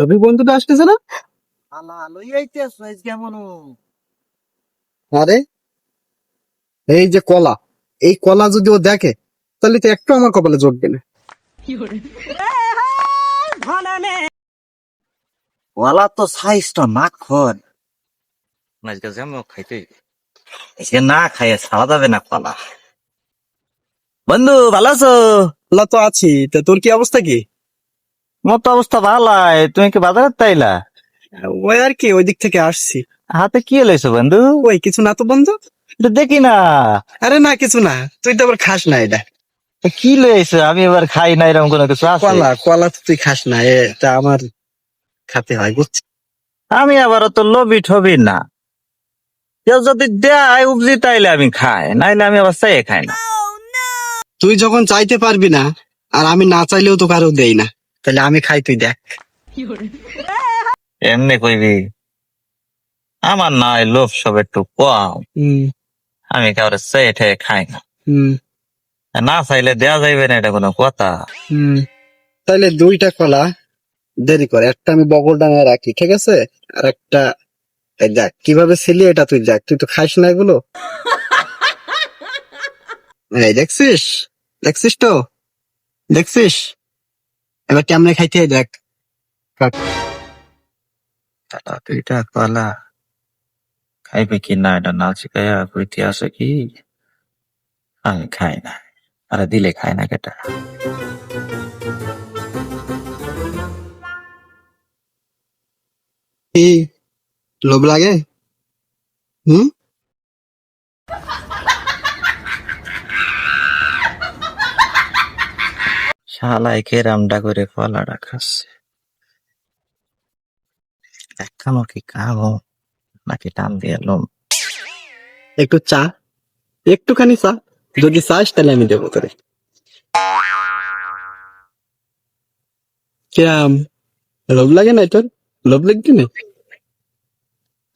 রবি বন্ধুটা আসতেছে না? আলা লই আইতেছ কেমন আরে এই যে কলা এই কলা যদি ও দেখে তাহলে তো একটু আমার কপালে না ওয়ালা তো সাইজটা না খন আজকে যেমন খাইতে সে না খাইয়ে ছাড়া যাবে না কলা। বন্ধু ভালো আছো? তো আছি তা তোর কি অবস্থা কি? মোর তো অবস্থা ভালাই। তুমি কি বাজারে তাইলা? ওই আর কি ওই দিক থেকে আসছি। হাতে কি লইছো বন্ধু? ওই কিছু না তো বন্ধু? এটা দেখি না। আরে না কিছু না। তুই তো আবার খাস না এটা। কি লইছো? আমি এবার খাই না এরকম কোনো কিছু আছে? কলা কলা তো তুই খাস না এটা আমার খাতে হয় বুঝছিস? আমি আবার তো লবি ঠবি না। কেউ যদি দেয় উপজি তাইলে আমি খাই নাইলে আমি আবার চাইয়ে খাই না। তুই যখন চাইতে পারবি না আর আমি না চাইলেও তো কারও দেই না। তাহলে আমি খাই তুই দেখ। এমনি কইবি? আমার নাই লোভ সব একটু কম। আমি কাউরে ঠেয়ে খাই না। না চাইলে দেয়া যাইবে না এটা কোনো কথা। তাহলে দুইটা কলা দেরি করে। একটা আমি বগল ডাঙায় রাখি ঠিক আছে? আর একটা দেখ কীভাবে ছিলি এটা তুই দেখ। তুই তো খাইস না এগুলো। এই দেখছিস? দেখছিস তো? দেখছিস? এবার কেমনে খাইতে দেখ? দুইটা কলা খাইবে কি না? এটা না শিখাইয়া কইতে আছে কি? আমি খাই না। আরে দিলে খাই না কেটা? কি লোভ লাগে? হুম? শালাই কেরামটা করে কলাটা খাচ্ছে খামো কি খাব নাকি টান দিয়ে লোম? একটু চা একটুখানি চা যদি চাস তাহলে আমি দেবো তোরে। কিরাম লোভ লাগে না তোর? লোভ লাগবে না?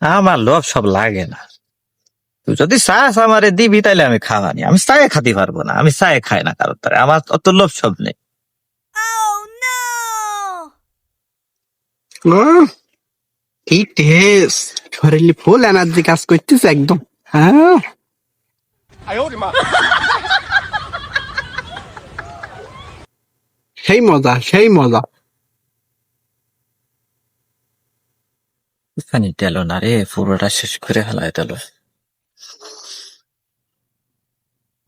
আমার লোভ সব লাগে না। তুই যদি চাস আমারে দিবি তাহলে আমি খাওয়ানি আমি চায়ে খাতে পারব না। আমি চায়ে খাই না কারোর তারে। আমার অত লোভ সব নেই। আহ, কি টেস্ট? শরীরে ফুল এনার্জি কাজ করতেছে একদম। হ্যাঁ? সেই মজা সেই মজা। খানি দিল না রে পুরোটা শেষ করে ফেলায় দিল।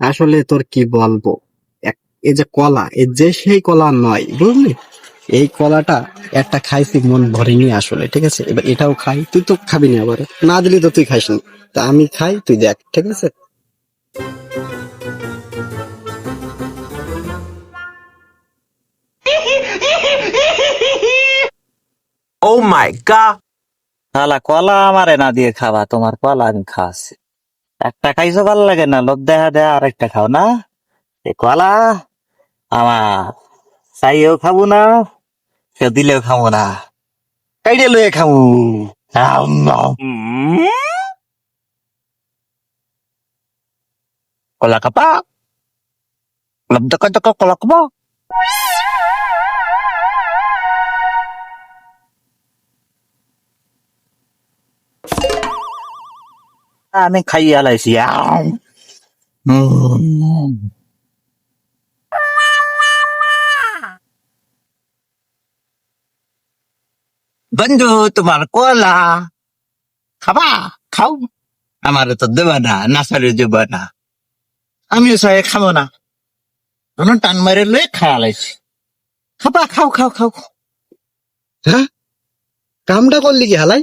আসলে তোর কি বলব? এই যে কলা এই যে সেই কলা নয় বুঝলি? এই কলাটা একটা খাইছি মন ভরেনি আসলে ঠিক আছে? এবার এটাও খাই তুই তো খাবি না আবার না দিলি তো তুই খাইস না। তা আমি খাই তুই দেখ ঠিক আছে? ও মাই গড শালা কলা আমারে না দিয়ে খাবা তোমার কলা আমি খাওয়াচ্ছি। একটা খাইছো ভালো লাগে না লোভ দেখা দেয়া আর একটা খাও না? এ কলা আমার চাইও খাব না কেউ দিলেও খাব না। কাইডে লয়ে খাব। আম, আম। কলা কাপা। কলা দকা দকা কলা কাপা। আমি খাইয়া লাইছি আম। উম। বন্ধু, তোমার কলা। খাবা? খাও। আমার তো দেবা না নাসারে দেবা না আমিও সবাই খাব না। কোনো টান মারে লয়ে খাওয়া খাবা, খাও খাও খাও। হ্যাঁ? কামটা করলি কি হালাই?